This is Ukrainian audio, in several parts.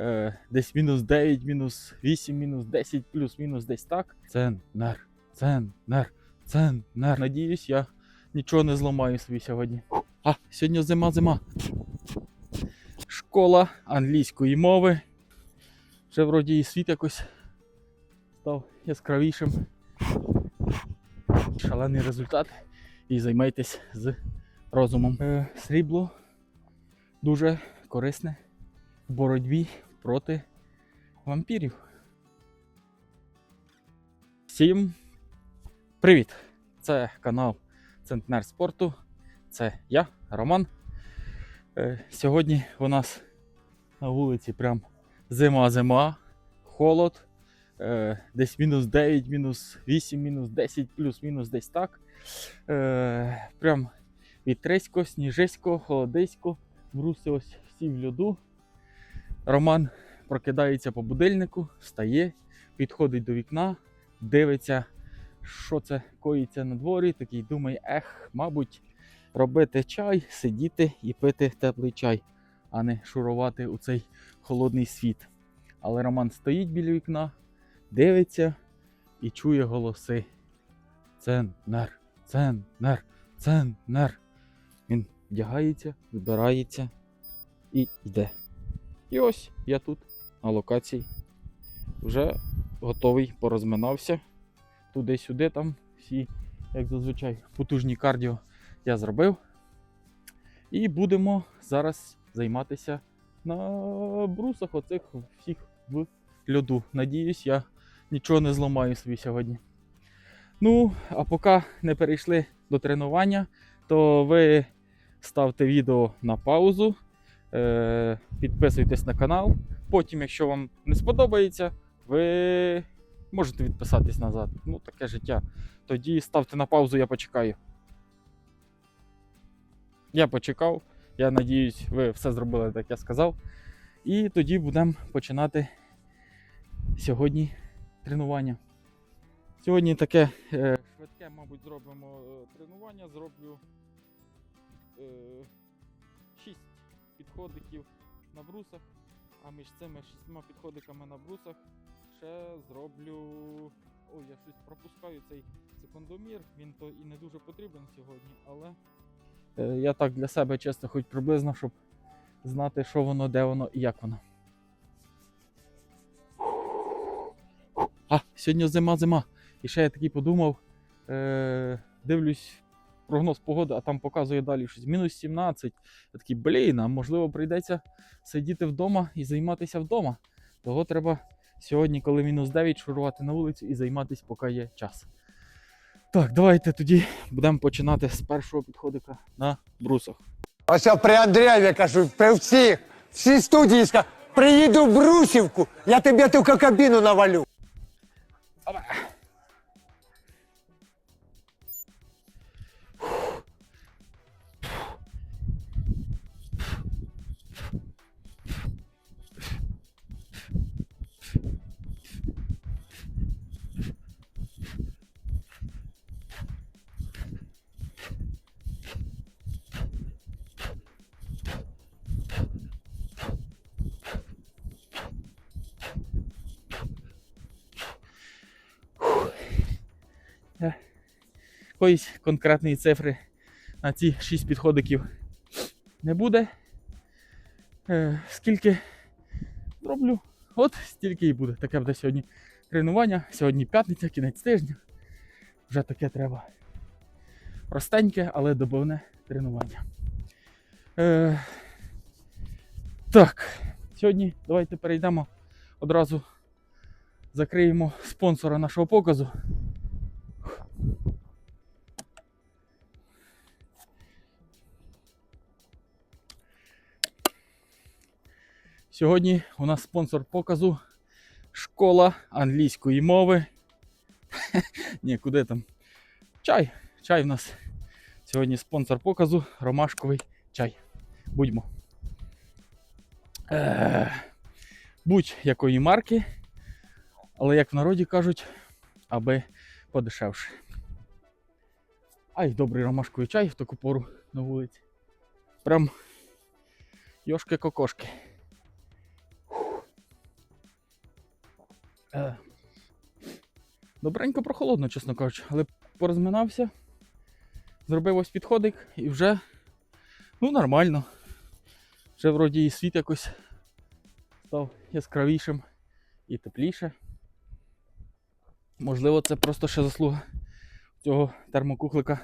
е, десь мінус 9, мінус 8, мінус 10, плюс-мінус десь так. Центнер, центнер, центнер. Надіюсь, я нічого не зламаю собі сьогодні. А, сьогодні зима, зима. Школа англійської мови. Вже вроді і світ якось став яскравішим. Шалений результат. І займайтесь з розумом. Е, срібло дуже корисне в боротьбі проти вампірів. Всім привіт! Це канал Центнер спорту. Це я, Роман. Е, Сьогодні у нас на вулиці прям зима-зима, холод. Е, Десь мінус 9, мінус 8, мінус 10, плюс-мінус десь так. Е, Прям вітрисько, сніжисько, холодисько, бруси ось всі в льоду. Роман прокидається по будильнику, встає, підходить до вікна, дивиться, що це коїться на дворі. Такий думає, ех, мабуть, робити чай, сидіти і пити теплий чай, а не шурувати у цей холодний світ. Але Роман стоїть біля вікна, дивиться і чує голоси. Центнер, центнер, центнер. Він вдягається, вибирається і йде. І ось я тут на локації. Вже готовий, порозминався. Туди-сюди там всі, як зазвичай, потужні кардіо я зробив. І будемо зараз займатися на брусах оцих всіх в льоду. Надіюсь, я нічого не зламаю собі сьогодні. Ну, а поки не перейшли до тренування, то ви ставте відео на паузу, підписуйтесь на канал. Потім, якщо вам не сподобається, ви можете відписатись назад. Ну, таке життя. Тоді ставте на паузу, я почекаю. Я почекав. Я надіюсь, ви все зробили, як я сказав. І тоді будемо починати сьогодні тренування. Сьогодні таке е, швидке, мабуть, зробимо е, тренування. Зроблю е, 6 підходиків на брусах, а між цими шістьма підходиками на брусах ще зроблю. Ой, я щось пропускаю цей секундомір, він то і не дуже потрібен сьогодні, але е, я так для себе чесно, хоч приблизно, щоб знати, що воно, де воно і як воно. А, сьогодні зима-зима. І ще я такий подумав, е, дивлюсь прогноз погоди, а там показує далі щось мінус 17. Я такий, блін, а можливо прийдеться сидіти вдома і займатися вдома. Того треба сьогодні, коли мінус 9, шурувати на вулицю і займатися, поки є час. Так, давайте тоді будемо починати з першого підходика на брусах. Ось я при Андрієві я кажу, при всіх, всі студії ска- приїду в Брусівку, я тобі тільки кабіну навалю. Якоїсь конкретної цифри на ці 6 підходиків не буде. Е, скільки зроблю, от стільки і буде. Таке буде сьогодні тренування. Сьогодні п'ятниця, кінець тижня. Вже таке треба. Простеньке, але добовне тренування. Е, так, сьогодні давайте перейдемо одразу закриємо спонсора нашого показу. Сьогодні у нас спонсор показу школа англійської мови. Ні, куди там? Чай. Чай в нас сьогодні спонсор показу ромашковий чай. Будьмо. Е, Будь-якої марки, але як в народі кажуть, аби подешевше. Ай, добрий ромашковий чай в таку пору на вулиці. Прям йошки-кокошки. Добренько прохолодно, чесно кажучи, але порозминався, зробив ось підходик і вже ну нормально. Вже вроді і світ якось став яскравішим і тепліше. Можливо, це просто ще заслуга цього термокухлика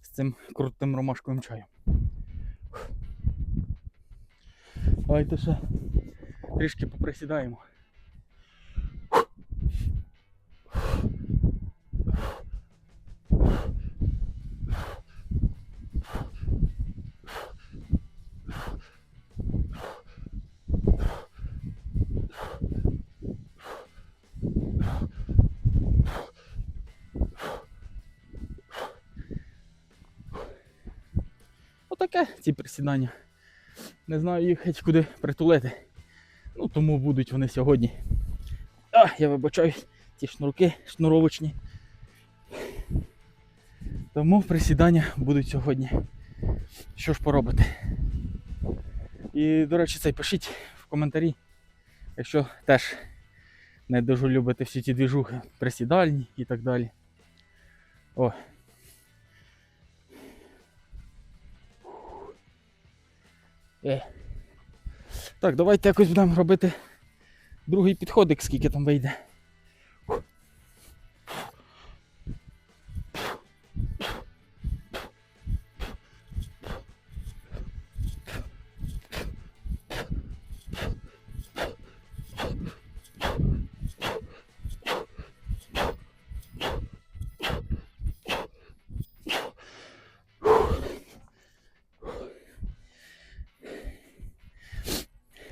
з цим крутим ромашковим чаєм. Давайте ще трішки поприсідаємо. Отаке ці присідання. Не знаю їх геть куди притулити. Ну, тому будуть вони сьогодні. А, я вибачаюсь, ці шнурки шнуровочні. Тому присідання будуть сьогодні. Що ж поробити? І, до речі, цей пишіть в коментарі, якщо теж не дуже любите всі ці двіжухи, присідальні і так далі. О. Е. Так, давайте якось будемо робити другий підходик, скільки там вийде.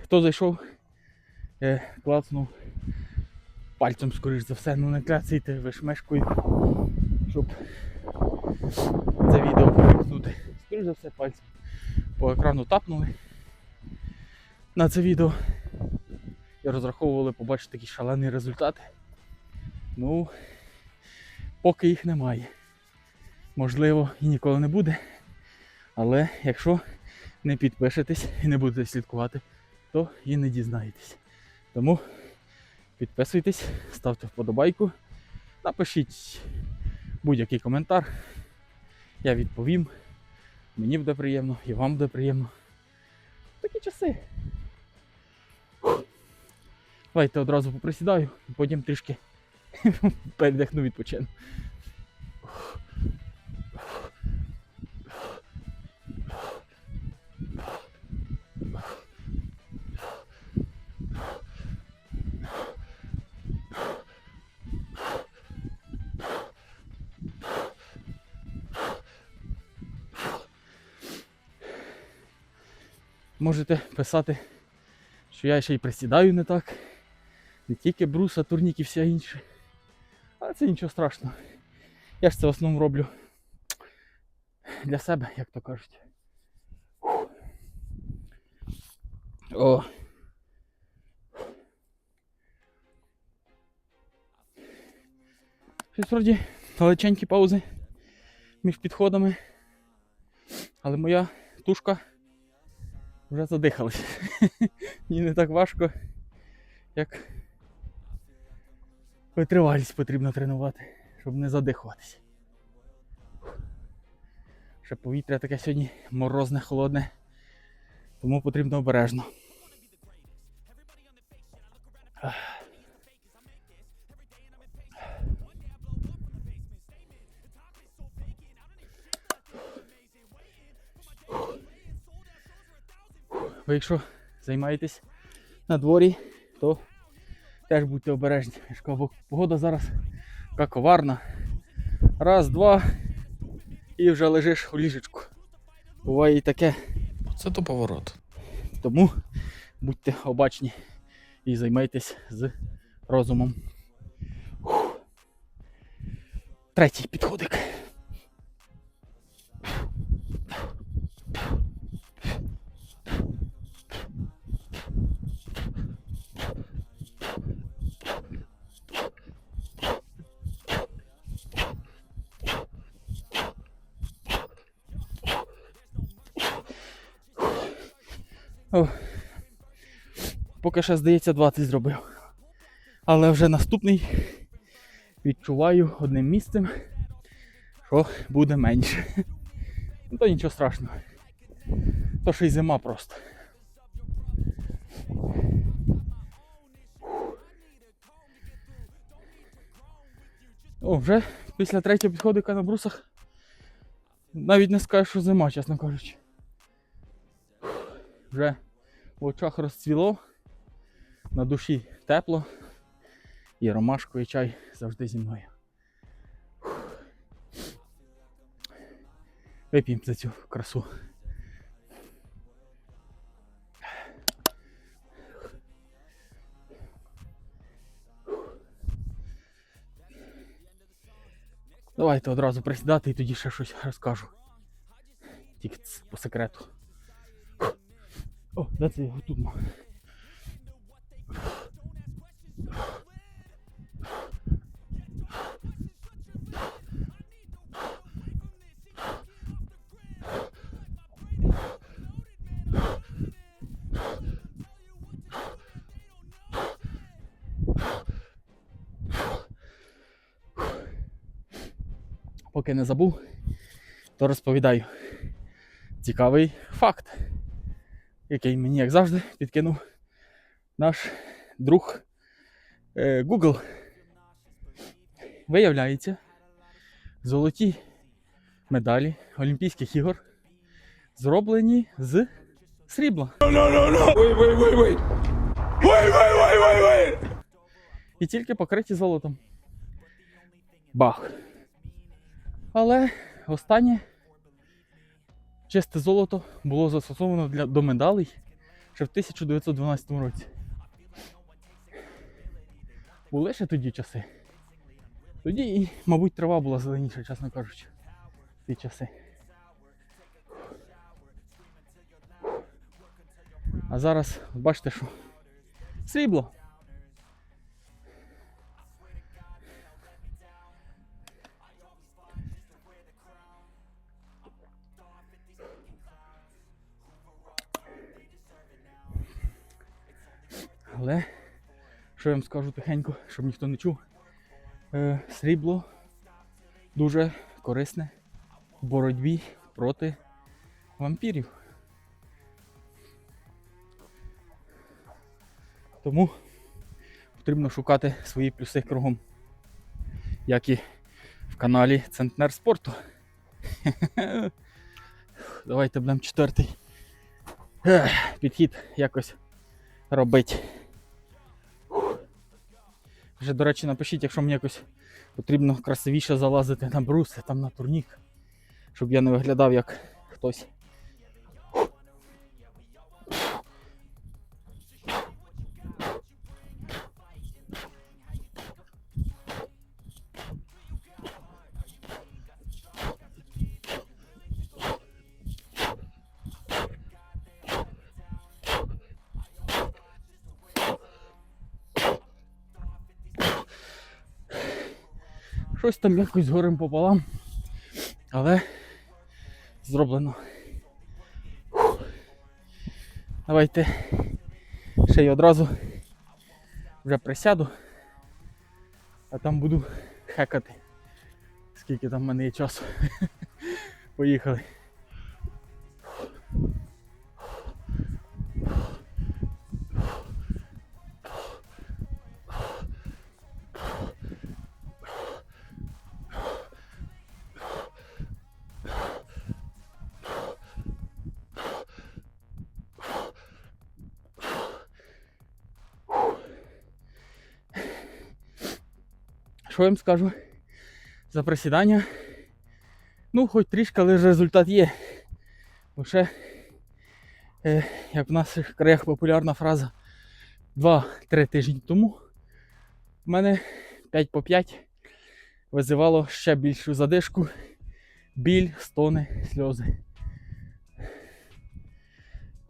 Хто зайшов, е, клацнув пальцем, скоріш за все, ну не кляцайте вишмешкою, щоб це відео повімкнути. Скоріш за все пальцем по екрану тапнули на це відео. І розраховували побачити такі шалені результати. Ну, поки їх немає. Можливо, і ніколи не буде. Але якщо не підпишетесь і не будете слідкувати, то і не дізнаєтесь. Тому підписуйтесь, ставте вподобайку, напишіть будь-який коментар. Я відповім. Мені буде приємно і вам буде приємно. Такі часи. Давайте одразу поприсідаю, потім трішки передихну відпочину. Можете писати, що я ще й присідаю не так. Не тільки брус, а і все інше. Але це нічого страшного. Я ж це в основному роблю для себе, як то кажуть. О. Щось вроді далеченькі паузи між підходами. Але моя тушка вже задихались. Мені не так важко, як витривалість потрібно тренувати, щоб не задихуватися. Ще повітря таке сьогодні морозне, холодне, тому потрібно обережно. Ви якщо займаєтесь на дворі, то теж будьте обережні. Бо погода зараз така коварна. Раз, два і вже лежиш у ліжечку. Буває і таке. Це то поворот. Тому будьте обачні і займайтесь з розумом. Фух. Третій підходик. О, поки ще, здається, 20 зробив. Але вже наступний відчуваю одним місцем, що буде менше. Ну то нічого страшного. То ще й зима просто. О, вже після третього підходика на брусах навіть не скажеш, що зима, чесно кажучи. Вже в очах розцвіло, на душі тепло і ромашковий чай завжди зі мною. Вип'ємо за цю красу. Давайте одразу присідати і тоді ще щось розкажу. Тільки по секрету. О, де це його тут? Поки не забув, то розповідаю. Цікавий факт, який мені, як завжди, підкинув наш друг е, Google. Виявляється, золоті медалі Олімпійських ігор зроблені з срібла. І тільки покриті золотом. Бах. Але останнє чисте золото було застосовано для, до медалей ще в 1912 році. Були ще тоді часи. Тоді і, мабуть, трава була зеленіша, чесно кажучи, в ті часи. А зараз бачите, що срібло. Але, що я вам скажу тихенько, щоб ніхто не чув, е, срібло дуже корисне в боротьбі проти вампірів. Тому потрібно шукати свої плюси кругом, як і в каналі Центнер спорту. Давайте будемо четвертий підхід якось робити. Вже, до речі, напишіть, якщо мені якось потрібно красивіше залазити на бруси, там на турнік, щоб я не виглядав як хтось. Щось там якось горем пополам. Але зроблено. Давайте ще й одразу вже присяду, а там буду хекати. Скільки там в мене є часу. Поїхали. Що я вам скажу за присідання? Ну, хоч трішки, але ж результат є. Ще, е, як в наших краях популярна фраза 2-3 тижні тому в мене 5 по 5 визивало ще більшу задишку, біль, стони, сльози.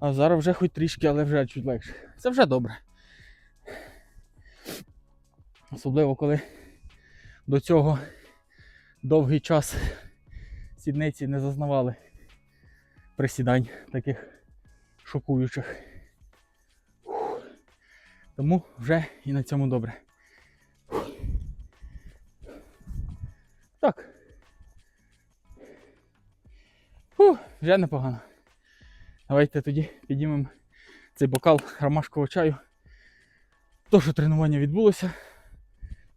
А зараз вже хоч трішки, але вже чуть легше. Це вже добре. Особливо коли до цього довгий час сідниці не зазнавали присідань таких шокуючих. Тому вже і на цьому добре. Так. Фух, вже непогано. Давайте тоді підіймемо цей бокал ромашкового чаю. То, що тренування відбулося.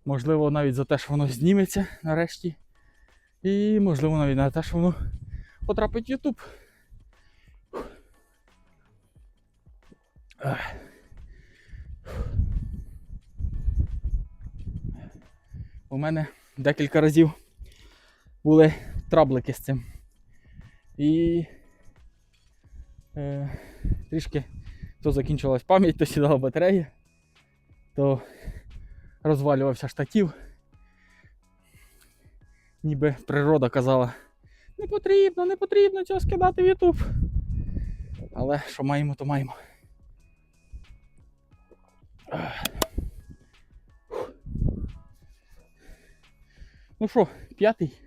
Можливо, навіть за те, що воно зніметься нарешті. І можливо навіть на те, що воно потрапить в YouTube. У мене декілька разів були траблики з цим. І е, трішки то закінчилась пам'ять, то сідала батарея, то розвалювався штатів. Ніби природа казала, не потрібно, не потрібно цього скидати в YouTube. Але що маємо, то маємо. Ну що, п'ятий?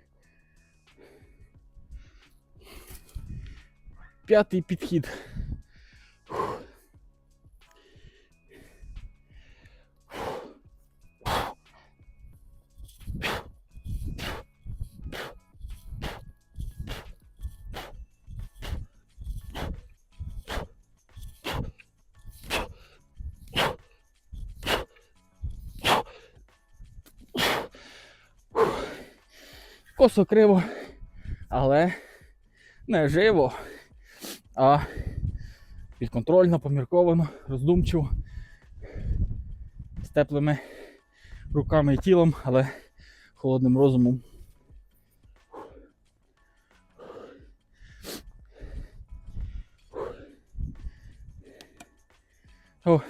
П'ятий підхід. Косо криво, але не живо, а підконтрольно, помірковано, роздумчиво, з теплими руками і тілом, але холодним розумом. О,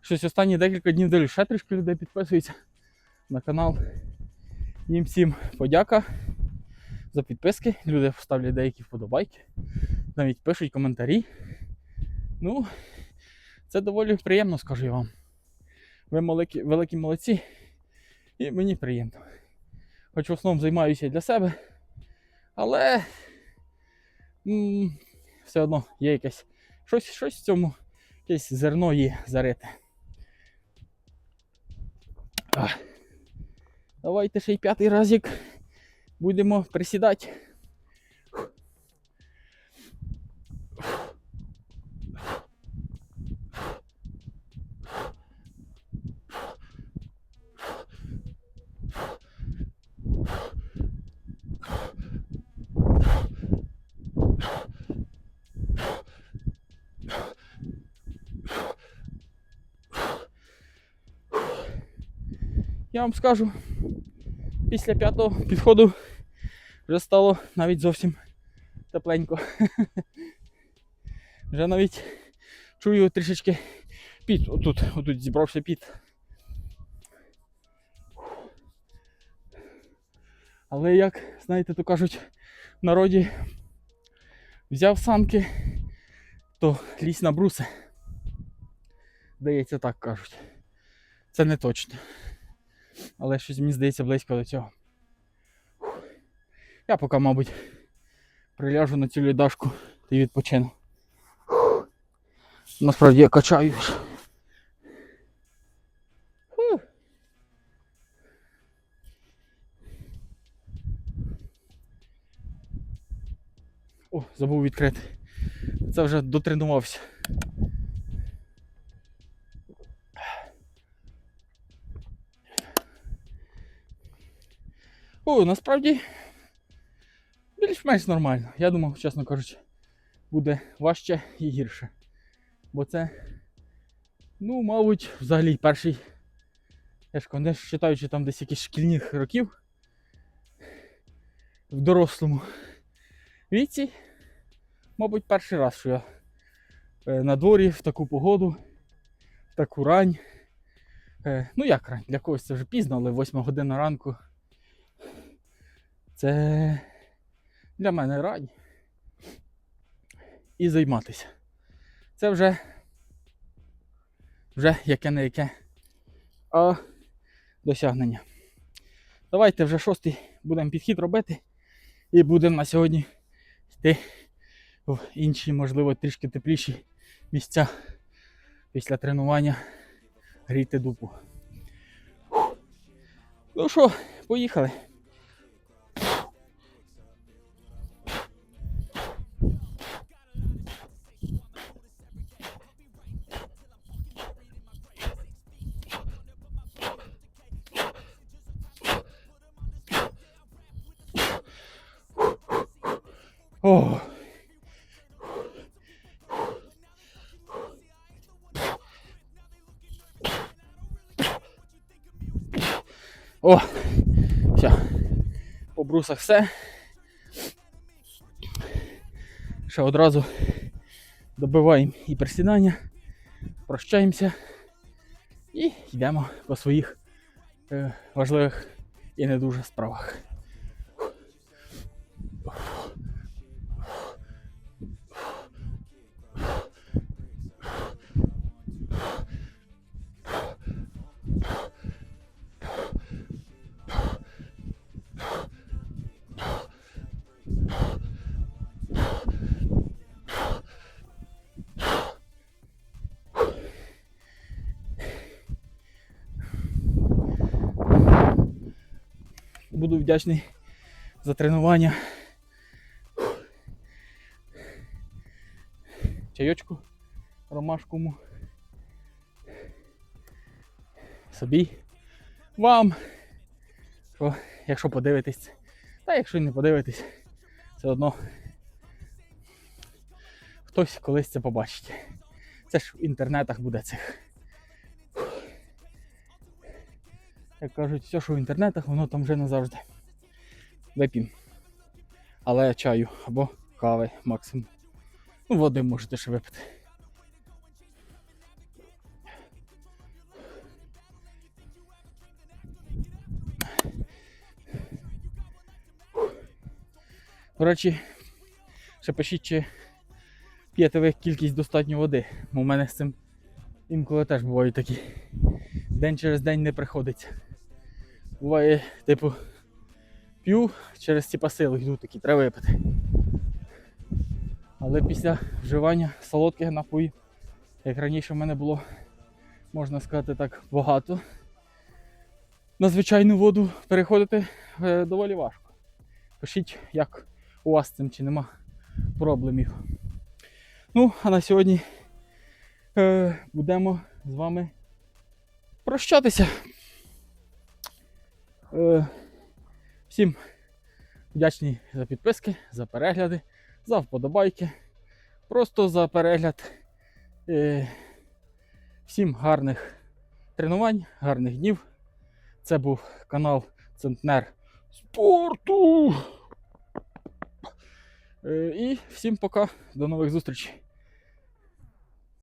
щось останні декілька днів далі ще трішки людей підписується на канал. Їм всім подяка за підписки. Люди ставлять деякі вподобайки, навіть пишуть коментарі. Ну, це доволі приємно, скажу я вам. Ви великі, великі молодці, і мені приємно. Хоч в основному займаюся для себе, але м, все одно є якесь щось, щось в цьому, якесь зерно є зарите. Ах. Давайте ще й п'ятий разик будемо присідати. Я вам скажу, після п'ятого підходу вже стало навіть зовсім тепленько. Вже навіть чую трішечки піт. Отут, отут зібрався піт. Але як, знаєте, то кажуть, в народі взяв санки, то лізь на бруси. Здається, так кажуть. Це не точно але щось мені здається близько до цього. Я поки, мабуть, приляжу на цю лідашку й відпочину. Насправді я качаюсь. Фух. О, забув відкрити. Це вже дотренувався. О, насправді більш-менш нормально. Я думав, чесно кажучи, буде важче і гірше. Бо це, ну, мабуть, взагалі перший, я ж не вважаючи там десь якісь шкільних років в дорослому віці, мабуть, перший раз, що я е, на дворі в таку погоду, в таку рань. Е, Ну як рань, для когось це вже пізно, але 8 година ранку. Це для мене рань. І займатися. Це вже вже яке не яке а досягнення. Давайте вже шостий будемо підхід робити і будемо на сьогодні йти в інші, можливо, трішки тепліші місця після тренування гріти дупу. Ну що, поїхали. О. О, все. По брусах все. Ще одразу добиваємо і присідання, прощаємося і йдемо по своїх е, важливих і не дуже справах. Буду вдячний за тренування. Чайочку ромашкому. Собі. Вам. Що, якщо подивитесь, та якщо не подивитесь, все одно хтось колись це побачить. Це ж в інтернетах буде цих. Як кажуть, все, що в інтернетах, воно там вже назавжди. Вип'ємо. Але чаю або кави максимум. Ну, води можете ще випити. До речі, ще пишіть, чи п'єте ви кількість достатньо води. Бо у мене з цим інколи теж бувають такі. День через день не приходиться. Буває, типу, п'ю, через ці посили йду такі, треба випити. Але після вживання солодких напоїв, як раніше в мене було, можна сказати так, багато. На звичайну воду переходити е, доволі важко. Пишіть, як у вас з цим чи нема проблемів. Ну, а на сьогодні е, будемо з вами прощатися. Е, всім вдячний за підписки, за перегляди, за вподобайки. Просто за перегляд. Е, всім гарних тренувань, гарних днів. Це був канал Центнер спорту. Е, і всім пока, до нових зустрічей.